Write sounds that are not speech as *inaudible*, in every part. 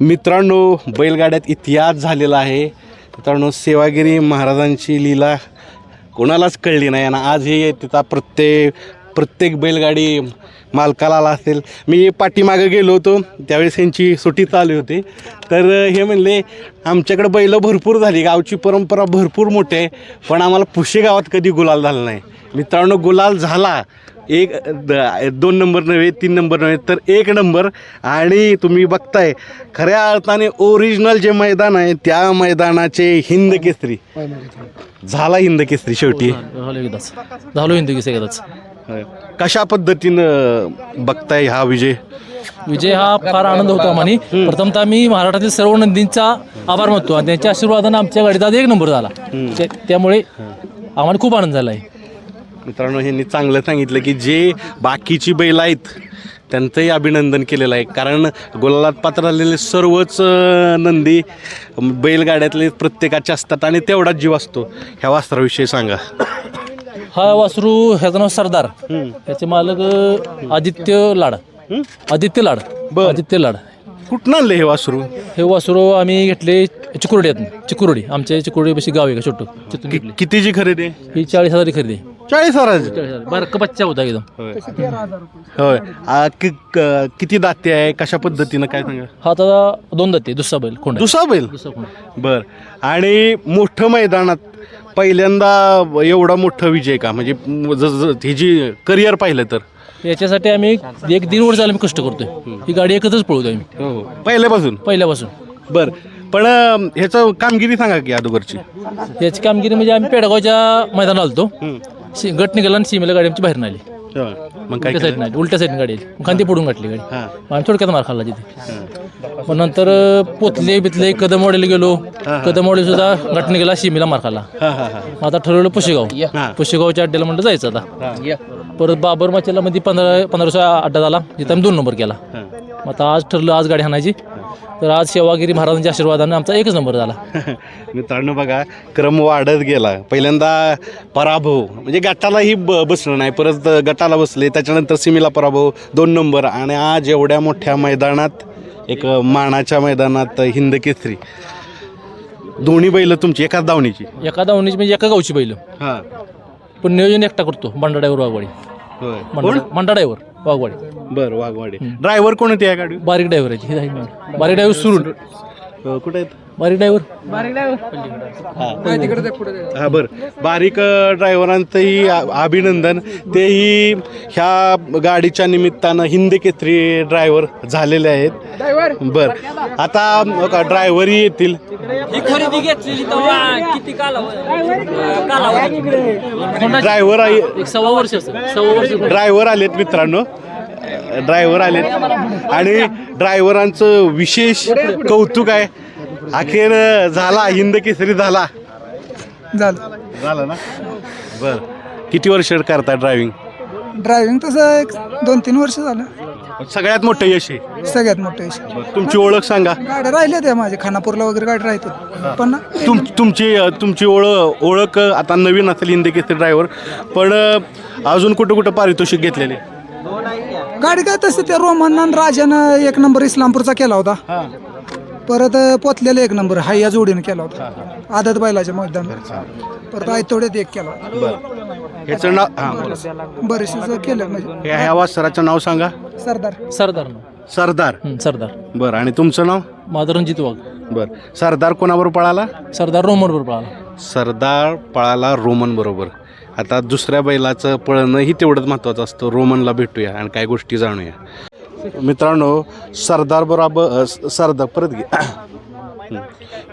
मित्रांनो बैलगाड्यात इतिहास झालेला आहे. मित्रांनो सेवागिरी महाराजांची लीला कोणालाच कळली नाही आणि आज हे तिथं प्रत्येक प्रत्येक बैलगाडी मालकाला आला असेल. मी पाठीमागं गेलो होतो त्यावेळेस यांची सुट्टी चालू होती. तर हे म्हणले आमच्याकडे बैलं भरपूर झाली गावची परंपरा भरपूर मोठी आहे पण आम्हाला पुशे गावात कधी गुलाल झाला नाही. मित्रांनो गुलाल झाला. एक द- दोन नंबर नव्हे तीन नंबर नव्हे तर एक नंबर. आणि तुम्ही बघताय खऱ्या अर्थाने ओरिजिनल जे मैदान आहे त्या मैदानाचे हिंद केसरी. झाला हिंद केसरी शेवटी. झालो एकदाच. झालो हिंदू की एकदाच. कशा पद्धतीनं बघताय हा विजय? विजय हा फार आनंद होता आम्हाला प्रथमतः मी महाराष्ट्रातील सर्व नंदींचा आभार मानतो. आणि त्यांच्या आशीर्वादानं आमच्या गाडीचा एक नंबर झाला. त्या- त्यामुळे आम्हाला खूप आनंद झाला आहे मित्रांनो ह्यांनी चांगलं सांगितलं की जे बाकीची बैल आहेत त्यांचंही अभिनंदन केलेलं आहे. कारण गुलालात पात्र झालेले सर्वच नंदी बैलगाड्यातले प्रत्येकाचे असतात आणि तेवढाच जीव असतो. ह्या वास्त्राविषयी सांगा. हा वासरू ह्याचं नाव सरदार. ह्याचे मालक आदित्य लाड. आदित्य लाड. बर. आदित्य लाड. कुठनं आणलं हे वासरू? हे वासरू आम्ही घेतले चिकुर्डीतून. चिकुर्डी. आमच्या चिकुर्डी पशी गाव आहे का छोटं? तिथून घेतली. कितीची खरेदी? ही चाळीस हजारी खरेदी. चाळीस हजाराची हजार. बारका बच्चा होता एकदम. होय. होय. आ, कि- क- किती दाते आहे? कशा पद्धतीनं काय सांगा? हा आता दोन दाते दुसरा बैल कोंड. दुसरा बैल? दुसरा बर. आणि मोठं मैदानात पहिल्यांदा एवढा मोठा विजय का? म्हणजे ज- ज- ही जी करिअर पाहिलं तर. याच्यासाठी आम्ही एक दीड वर्ष झालं मी कष्ट करतोय. ही गाडी एकत्रच पळवतोय आम्ही. पहिल्यापासून? पहिल्यापासून. बर. पण अं, ह्याचं कामगिरी सांगा की अगोदरची. याची कामगिरी म्हणजे आम्ही पेडगावच्या मैदानात आलतो. सी- गट निघाला आणि सीमेला गाडी आमची बाहेर नाही आली मग काय उलट्या साईडने आली. उलट्या साईडने गाडी आली. मग खांदी पडून गाठली गाडी. हां. मग आम्ही थोडक्यात मार खाल्ला तिथे. मग नंतर अ, पोतले बितले कदमवाडीला गेलो. कदमवाडी सुद्धा गट निघाला सीमेला मार खाल्ला. हां हां हां. मग आता ठरवलं पुशेगाव. पुशेगावच्या अड्ड्याला म्हणलं जायचं आता. परत बाबर माचेला मध्ये पंधरा पंधराशा अड्डा झाला. तिथं आम्ही दोन नंबर केला. मग आता आज ठरलं आज गाडी हाणायची तर आज सेवागिरी महाराजांच्या आशीर्वादाने आमचा एकच नंबर झाला. *laughs* मित्रांनो बघा क्रम वाढत गेला. पहिल्यांदा पराभव म्हणजे गटालाही ब बसलं नाही. परत गटाला बसले त्याच्यानंतर सिमीला पराभव दोन नंबर. आणि आज एवढ्या मोठ्या मैदानात एक मानाच्या मैदानात हिंद केसरी. दोन्ही बैल तुमची एकाच धावणीची? एका धावणीची म्हणजे एका गावची बैल. हां. पण नियोजन एकटा करतो बंडाड्यावर वाघवाडी. होय. वाघवाडी. बरं वाघवाडी. ड्रायव्हर कोण होते या गाडी बारीक ड्रायव्हर आहे ही आहे. बारीक ड्रायव्हर सुरून कुठे आहेत? बारीक ड्रायव्हर हा. बर. बारीक ड्रायव्हरांचंही आ- अभिनंदन. तेही ह्या गाडीच्या निमित्तानं हिंद केसरी ड्रायव्हर झालेले आहेत. बर. आता ड्रायव्हरही येतील. ही खरेदी घेतलेली तेव्हा किती कालावधी? कालावधी. ड्रायव्हर एक सव्वा वर्ष सव्वा वर्ष ड्रायव्हर आलेत मित्रांनो. ड्रायव्हर आलेत. आणि ड्रायव्हरांचं विशेष कौतुक आहे. अखेर झाला. हिंद केसरी झाला. झालं. झालं ना? बर. किती वर्ष करता ड्रायव्हिंग ड्रायव्हिंग तसं एक दोन तीन वर्ष झालं. सगळ्यात मोठं यश आहे. सगळ्यात मोठं यश. तुमची ओळख सांगा. गाड्या राहिल्या त्या माझ्या. खानापूरला वगैरे गाडी राहतात. पण ना तुम तुमची तुमची ओळख ओळख आता नवीन असेल हिंदी केसरी ड्रायव्हर पण अजून कुठं कुठं पारितोषिक घेतलेले? गाडी काय तसं त्या रोमन आणि राजानं एक नंबर इस्लामपूरचा केला होता. परत पोतलेला एक नंबर. हाय या जोडीने केला होता. आदत बैलाच्या मैदान परत आयतोड्यात एक केला होता. ह्याचं नाव हां. बोला. बरेचसे केलं म्हणजे. ह्या ह्या वासराचं नाव सांगा. सरदार. सरदार. नाव. सरदार. हं, सरदार. बरं आणि तुमचं नाव? माझं रणजित वाघ. बरं. सरदार कोणावर पळाला? सरदार रोमनवर पळाला. सरदार पळाला रोमन बरोबर. आता दुसऱ्या बैलाचं पळणंही तेवढंच महत्त्वाचं असतं. रोमनला भेटूया आणि काय गोष्टी जाणूया. मित्रांनो सरदार बरोबर सरदार परत घे.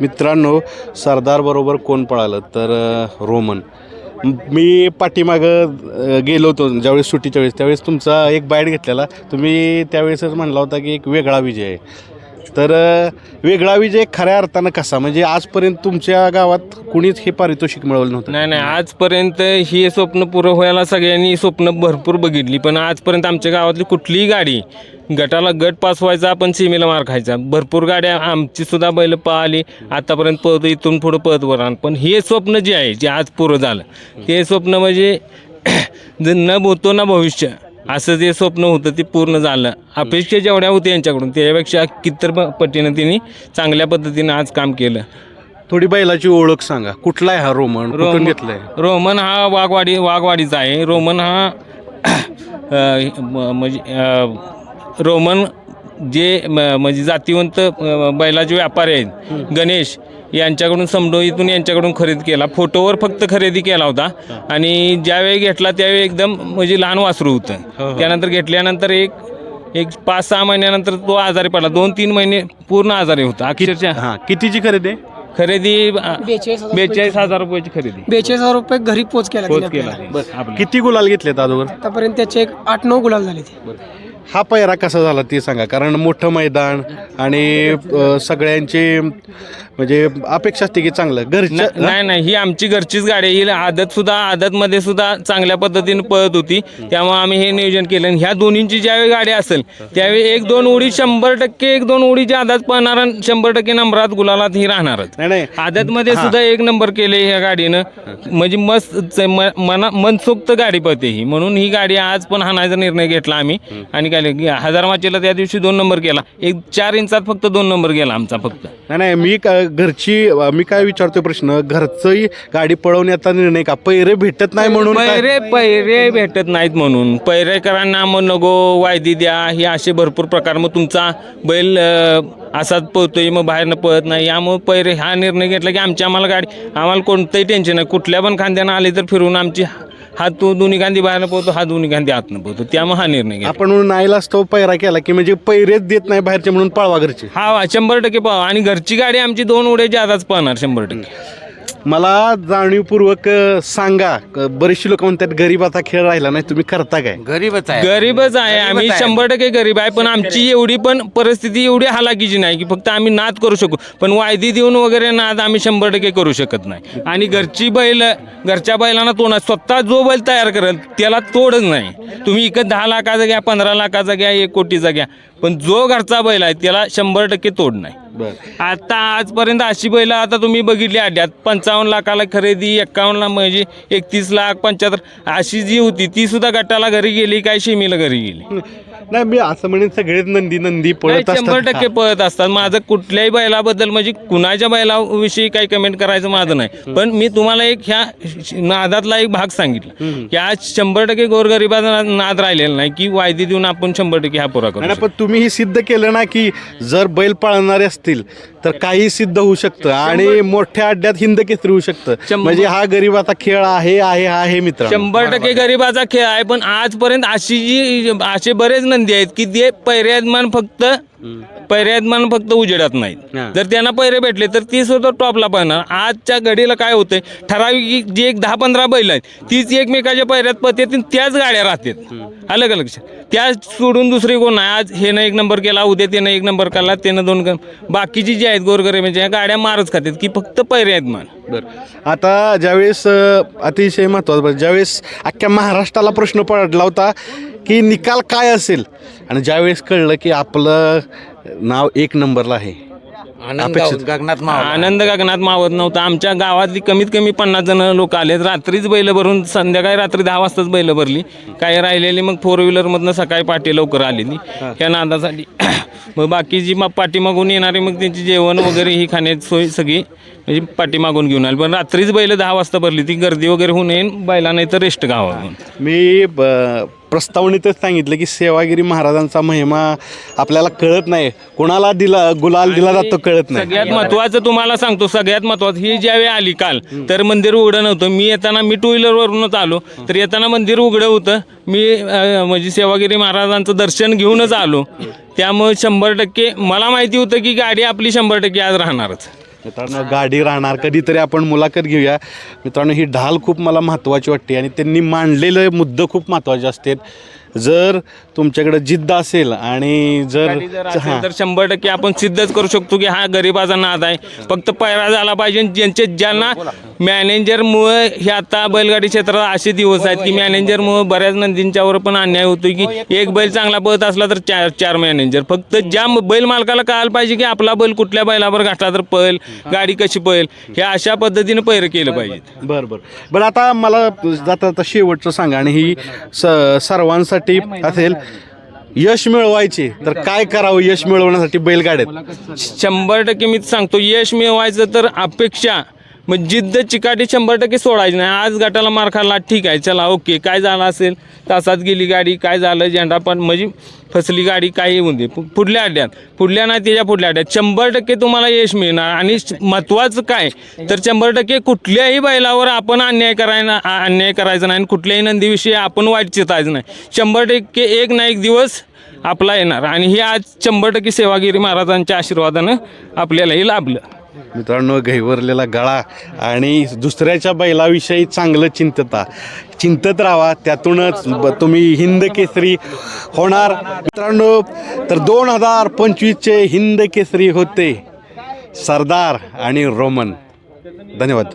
मित्रांनो सरदार बरोबर कोण पळालं? तर रोमन. मी पाठीमागं गेलो होतो ज्यावेळेस सुट्टीच्या वेळेस त्यावेळेस तुमचा एक बाईट घेतलेला. तुम्ही त्यावेळेसच म्हणला होता की एक वेगळा विजय आहे. तर वेगळा विजय खऱ्या अर्थानं कसा? म्हणजे आजपर्यंत तुमच्या गावात कुणीच हे पारितोषिक मिळवलं नव्हतं? नाही नाही आजपर्यंत ही स्वप्न पुरं व्हायला सगळ्यांनी स्वप्न भरपूर बघितली पण आजपर्यंत आमच्या गावातली कुठलीही गाडी गटाला गट पास व्हायचा आपण सीमेला मार खायचा. भरपूर गाड्या आमची सुद्धा बैल पाहिली आतापर्यंत पळत इथून पुढं पळत वर पण हे स्वप्न जे आहे जे आज पुरं झालं ते स्वप्न म्हणजे *clears throat* जे न भूतो ना भविष्य. असं जे स्वप्न होतं ते पूर्ण झालं. अपेक्षा जेवढ्या होत्या यांच्याकडून त्यापेक्षा कित्तर प- पटीनं त्यांनी चांगल्या पद्धतीनं आज काम केलं. थोडी बैलाची ओळख सांगा. कुठला आहे हा रोमन? कुठून रोमन- घेतलाय? रोमन हा वाघवाडी वाघवाडीचा आहे. रोमन हा अ, म- म्हणजे अ, रोमन जे म- म्हणजे जातीवंत अ, बैलाचे व्यापारी आहेत. गणेश यांच्याकडून समडोईतून यांच्याकडून खरेदी केला. फोटोवर फक्त खरेदी केला होता. आणि ज्यावेळी घेतला त्यावेळी एकदम म्हणजे लहान वासरू होतं. त्यानंतर घेतल्यानंतर एक एक पाच सहा महिन्यानंतर तो आजारी पडला. दोन तीन महिने पूर्ण आजारी होता. अक्षरशः. हा कितीची खरेदी? आहे खरेदी बेचाळीस हजार बेचाळीस हजार रुपयाची खरेदी. बेचाळीस हजार रुपये घरी पोच केला पोच केला. किती गुलाल अगोदर आतापर्यंत त्याचे एक आठ नऊ गुलाल झाले ते. हा पैरा कसा झाला ते सांगा. कारण मोठं मैदान आणि अ, सगळ्यांची म्हणजे अपेक्षा असते की चांगलं. घरच्या ना- नाही नाही ही आमची घरचीच गाडी आहे. ही आदत सुद्धा आदतमध्ये सुद्धा चांगल्या पद्धतीने पळत होती. त्यामुळे आम्ही हे नियोजन केलं. आणि ह्या दोन्हींची ज्यावेळी गाडी असेल त्यावेळी एक दोन उडी शंभर टक्के एक दोन उडी आदत पळणार आणि शंभर टक्के नंबरात गुलालात ही राहणारच. नाही नाही. आदतमध्ये सुद्धा एक नंबर केले ह्या गाडीनं. म्हणजे मस्त च- म- मना मनसोक्त गाडी पळते ही. म्हणून ही गाडी आज पण हाणायचा निर्णय घेतला आम्ही. आणि काय झालं, हजार माचेला त्या दिवशी दोन नंबर केला एक चार इंचात फक्त दोन नंबर गेला आमचा फक्त. नाही नाही मी का घरची मी काय विचारतोय प्रश्न? घरचंही गाडी पळवण्याचा निर्णय का? पैरे भेटत नाही म्हणून काय? पैरे पैरे भेटत नाहीत म्हणून. पैरेकरांना मग नको वायदी द्या हे असे भरपूर प्रकार. मग तुमचा बैल अं, असाच पळतोय मग बाहेरनं पळत नाही. यामुळे पैरे हा निर्णय घेतला की आमची आम्हाला गाडी आम्हाला कोणतंही टेन्शन नाही. कुठल्या पण खांद्यानं आली तर फिरून आमची हात तो दोन्ही गांधी बाहेरनं पोहतो हा दोन्ही गांधी आतनं पोहतो त्यामुळे हा निर्णय घेतला. आपण नाईला असतो पैरा केला की म्हणजे पैरेच देत नाही बाहेरचे म्हणून पळवा घरचे. हा शंभर टक्के पाव आणि घरची गाडी आमची दोन उड्याची आताच पळणार शंभर टक्के. मला जाणीवपूर्वक अ, सांगा. क- बरेचशी लोक म्हणतात गरीबाचा खेळ राहिला नाही तुम्ही करता काय? गरीबच आहे. गरीबच आहे. आम्ही शंभर टक्के गरीब आहे पण आमची एवढी पण परिस्थिती एवढी हालाकीची नाही की फक्त आम्ही नाद करू शकू. पण वायदी देऊन वगैरे नाद आम्ही शंभर टक्के करू शकत नाही. आणि घरची बैल घरच्या बैलांना तोड स्वतः जो बैल तयार करेल त्याला तोडच नाही. तुम्ही इकत दहा लाखाचा घ्या पंधरा लाखाचा घ्या एक कोटीचा घ्या पण जो घरचा बैल आहे त्याला शंभर टक्के तोड नाही. बरं. आता आजपर्यंत अशी बैल आता तुम्ही बघितली अड्ड्यात. पंचावन्न लाखाला खरेदी एक्कावन्न म्हणजे एकतीस लाख पंच्याहत्तर. अशी जी होती ती सुद्धा गटाला घरी गेली काय शिमीला घरी गेली? *laughs* नाही मी असं म्हणेन सगळेच नंदी नंदी नाही, पळत शंभर असतात टक्के पळत असतात. माझं कुठल्याही बैलाबद्दल म्हणजे कुणाच्या बैलाविषयी काही कमेंट करायचं माझं नाही. पण मी तुम्हाला एक ह्या नादातला एक भाग सांगितला. की आज शंभर टक्के गोरगरिबाचा नाद राहिलेला नाही की वायदी देऊन आपण शंभर टक्के हा पुरा नाही, करू पण तुम्ही हे सिद्ध केलं ना की जर बैल पाळणारे असतील तर काही सिद्ध होऊ शकतं. आणि मोठ्या अड्ड्यात हिंद केसरी होऊ शकतं. शंभर- म्हणजे हा गरीबाचा खेळ आहे आहे आहे मित्र शंभर टक्के गरिबाचा खेळ आहे पण आजपर्यंत अशी जी असे बरेच नंदी आहेत. की ते पैर्यादमान फक्त. पैर्यादमान फक्त उजेडात हा. नाहीत जर त्यांना पैरे भेटले तर ती सुद्धा टॉपला पाहणार. आजच्या घडीला काय होतंय? ठराविक जी एक दहा पंधरा बैल आहेत तीच एकमेकाच्या पैऱ्यात आणि त्याच गाड्या राहतात. अलग अलग त्या सोडून दुसरी कोण नाही? आज हे एक नंबर केला उद्या त्यानं एक नंबर केला त्यानं दोन बाकीची जी आहेत गोरगरिबाच्या ह्या गाड्या मारच खातात की फक्त पैर्यादमान बरं. आता ज्यावेळेस अ, अतिशय महत्त्वाचं बरं, ज्यावेळेस अख्ख्या महाराष्ट्राला प्रश्न पडला होता की निकाल काय असेल? आणि ज्यावेळेस कळलं की आपलं नाव एक नंबरला आहे आनंद अपेक्षित. गाव- गगनात आनंद गगनात मावत नव्हता. आमच्या गावातली कमीत कमी पन्नास जण लोक आलेत. रात्रीच बैल भरून संध्याकाळी रात्री दहा वाजताच बैल भरली. काही राहिलेली मग फोर व्हीलरमधनं सकाळी पाठी लवकर आलेली. या नादासाठी. *coughs* मग बाकीची मग पाठीमागून येणारी मग त्यांची जेवण वगैरे ही खाण्याची सोय सगळी म्हणजे पाठीमागून घेऊन आली. पण रात्रीच बैल दहा वाजता भरली. ती गर्दी वगैरे होऊन येईन बैला नाही तर रेस्ट गावावरून मी ब- प्रस्तावनेतच सांगितलं की सेवागिरी महाराजांचा महिमा आपल्याला कळत नाही. कोणाला दिला गुलाल दिला जातो कळत नाही. सगळ्यात महत्वाचं तुम्हाला सांगतो सगळ्यात महत्वाचं ही ज्यावेळी आली काल तर मंदिर उघडं नव्हतं. मी येताना मी टू व्हीलरवरूनच आलो. तर येताना मंदिर उघडं होतं. मी अं, म्हणजे सेवागिरी महाराजांचं दर्शन घेऊनच आलो. त्यामुळे शंभर टक्के मला माहिती होतं की गाडी आपली शंभर टक्के आज राहणारच. मित्रांनो गाडी राहणार. कधीतरी आपण मुलाखत घेऊया. मित्रांनो ही ढाल खूप मला महत्त्वाची वाटते आणि त्यांनी मांडलेले मुद्दे खूप महत्त्वाचे असतात. जर तुमच्याकडे जिद्द असेल आणि जर तर शंभर टक्के आपण सिद्धच करू शकतो की हा गरिबाचा नाद आहे. फक्त पैरा झाला पाहिजे ज्यांचे ज्यांना मॅनेजरमुळे हे आता बैलगाडी क्षेत्रात असे दिवस आहेत की मॅनेजरमुळे बऱ्याच नंदींच्यावर पण अन्याय होतो की एक बैल चांगला पळत असला तर चार चार मॅनेजर. फक्त ज्या बैल मालकाला कळायला पाहिजे की आपला बैल कुठल्या बैलावर घातला तर पळेल गाडी कशी पळेल हे अशा पद्धतीने पैर केलं पाहिजे बरं बरं. बरं आता मला जाता आता शेवटचं सांगा आणि ही स सर्वांसाठी असेल यश मिळवायचे तर काय करावं यश मिळवण्यासाठी बैलगाड्यात? शंभर टक्के मी सांगतो यश मिळवायचं तर अपेक्षा मग जिद्द चिकाटी शंभर टक्के सोडायची नाही. आज गटाला मार खाल्ला ठीक आहे चला ओके. काय झालं असेल? तासात गेली गाडी काय झालं? झेंडा पण म्हणजे फसली गाडी काय येऊन दे. पुढल्या अड्ड्यात पुढल्या नाही त्याच्या पुढल्या अड्ड्यात शंभर टक्के तुम्हाला यश मिळणार. आणि महत्त्वाचं काय? तर शंभर टक्के कुठल्याही बैलावर आपण अन्याय करायला अन्याय करायचा नाही. आणि कुठल्याही नंदीविषयी आपण वाईट चितायचं नाही. शंभर टक्के एक ना एक दिवस आपला येणार. आणि हे आज शंभर टक्के सेवागिरी महाराजांच्या आशीर्वादानं आपल्यालाही लाभलं. मित्रांनो घैवरलेला गळा आणि दुसऱ्याच्या बैलाविषयी चांगलं चिंतता. चिंतत राहा त्यातूनच ब- तुम्ही हिंद केसरी होणार. मित्रांनो तर दोन हजार पंचवीसचे हिंद केसरी होते. सरदार आणि रोमन. धन्यवाद.